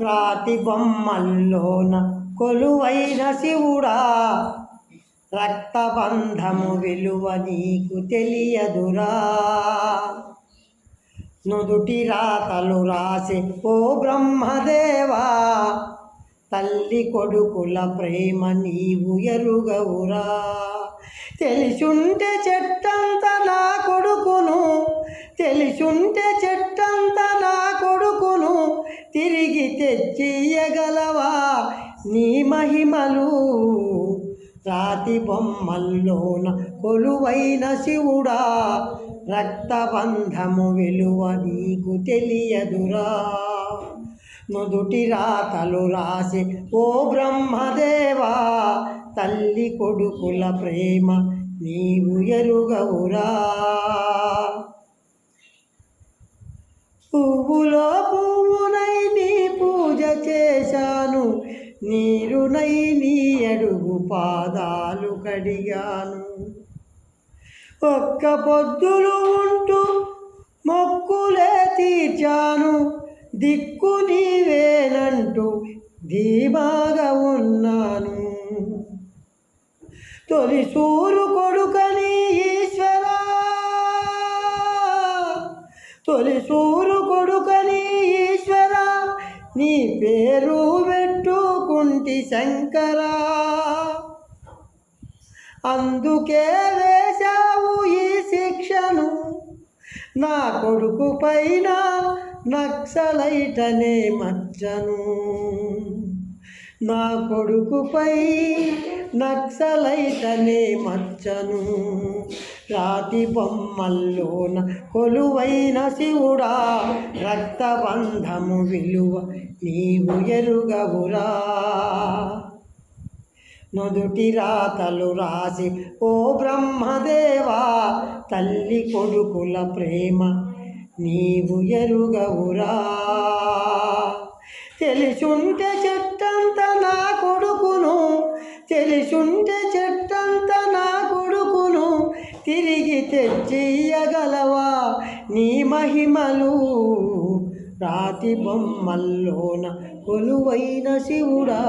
రాతి బొమ్మల్లోన కొలువైన శివుడా రక్తబంధము విలువ నీకు తెలియదురా. నుదుటి రాతలు రాసే ఓ బ్రహ్మదేవా తల్లి కొడుకుల ప్రేమ నీవు ఎరుగవురా. తెలిసుంటే చెట్టంత తిరిగి తెచ్చియగలవా? నీ మహిమలు రాతి బొమ్మల్లోన కొలువైన శివుడా రక్తబంధము విలువ నీకు తెలియదురా. నుదుటి రాతలు రాసి ఓ బ్రహ్మదేవా తల్లి కొడుకుల ప్రేమ నీవు ఎరుగవురా. పువ్వులో పువ్వు నీరునై నీ అడుగు పాదాలు కడిగాను. ఒక్క పొద్దులు ఉంటూ మొక్కులే తీర్చాను. దిక్కు నీవేనంటూ ధీమాగా ఉన్నాను. తొలి సూరు కొడుకని ఈశ్వరా. తొలి సూరు కొడుకని ఈశ్వరా. నీ పేరు పెట్టుకుంటి శంకరా. అందుకే వేశావు ఈ శిక్షను. నా కొడుకు పైన నక్సలైటనే మచ్చను నా కొడుకుపై నక్సలైతనే మచ్చను రాతి బొమ్మల్లోన కొలువైన శివుడా రక్తబంధము విలువ నీవు ఎరుగవురా. నుదుటి రాతలు రాసి ఓ బ్రహ్మదేవా తల్లి కొడుకుల ప్రేమ నీవు ఎరుగవురా. తెలిసుంటే చెట్టంత నా కొడుకును తెలిసుంటే చె తిరిగి తెచ్చియగలవా నీ మహిమలు రాతి బొమ్మల్లోన కొలువైన శివుడా.